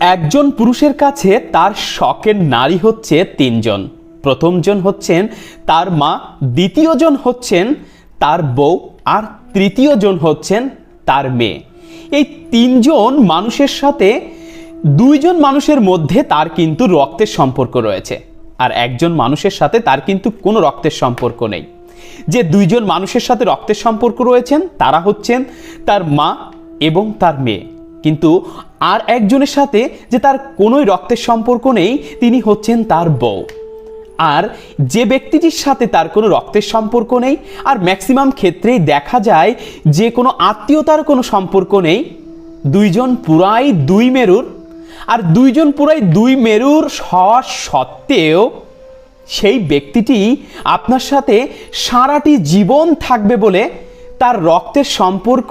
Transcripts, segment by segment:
একজন পুরুষের কাছে তার শখের নারী হচ্ছে তিনজন। প্রথমজন হচ্ছেন তার মা, দ্বিতীয়জন হচ্ছেন তার বউ আর তৃতীয়জন হচ্ছেন তার মেয়ে। এই তিনজন মানুষের সাথে দুইজন মানুষের মধ্যে তার কিন্তু রক্তের সম্পর্ক রয়েছে আর একজন মানুষের সাথে তার কিন্তু কোনো রক্তের সম্পর্ক নেই। যে দুইজন মানুষের সাথে রক্তের সম্পর্ক রয়েছেন তারা হচ্ছেন তার মা এবং তার মেয়ে। কিন্তু আর একজনের সাথে যে তার কোনোই রক্তের সম্পর্ক নেই, তিনি হচ্ছেন তার বউ। আর যে ব্যক্তিটির সাথে তার কোনো রক্তের সম্পর্ক নেই, আর ম্যাক্সিমাম ক্ষেত্রেই দেখা যায় যে কোনো আত্মীয়তার কোনো সম্পর্ক নেই, দুইজন পুরাই দুই মেরুর, আর দুইজন পুরাই দুই মেরুর হওয়া সত্ত্বেও সেই ব্যক্তিটি আপনার সাথে সারাটি জীবন থাকবে বলে তার রক্তের সম্পর্ক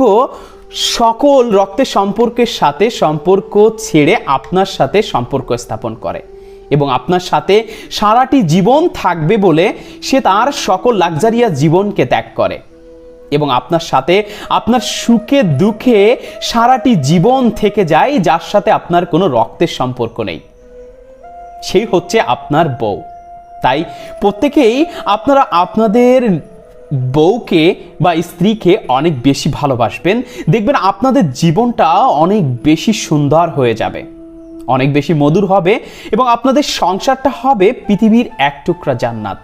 সকল রক্তের সম্পর্কের সাথে সম্পর্ক ছেড়ে আপনার সাথে সম্পর্ক স্থাপন করে এবং আপনার সাথে সারাটি জীবন থাকবে বলে সে তার সকল লাক্সারিয়া জীবনকে ত্যাগ করে এবং আপনার সাথে আপনার সুখে দুঃখে সারাটি জীবন থেকে যায় যার সাথে আপনার কোনো রক্তের সম্পর্ক নেই। সেই হচ্ছে আপনার বউ। তাই প্রত্যেকেই আপনারা আপনাদের বউকে বা স্ত্রীকে অনেক বেশি ভালোবাসবেন। দেখবেন আপনাদের জীবনটা অনেক বেশি সুন্দর হয়ে যাবে। অনেক বেশি মধুর হবে এবং আপনাদের সংসারটা হবে পৃথিবীর এক টুকরা জান্নাত।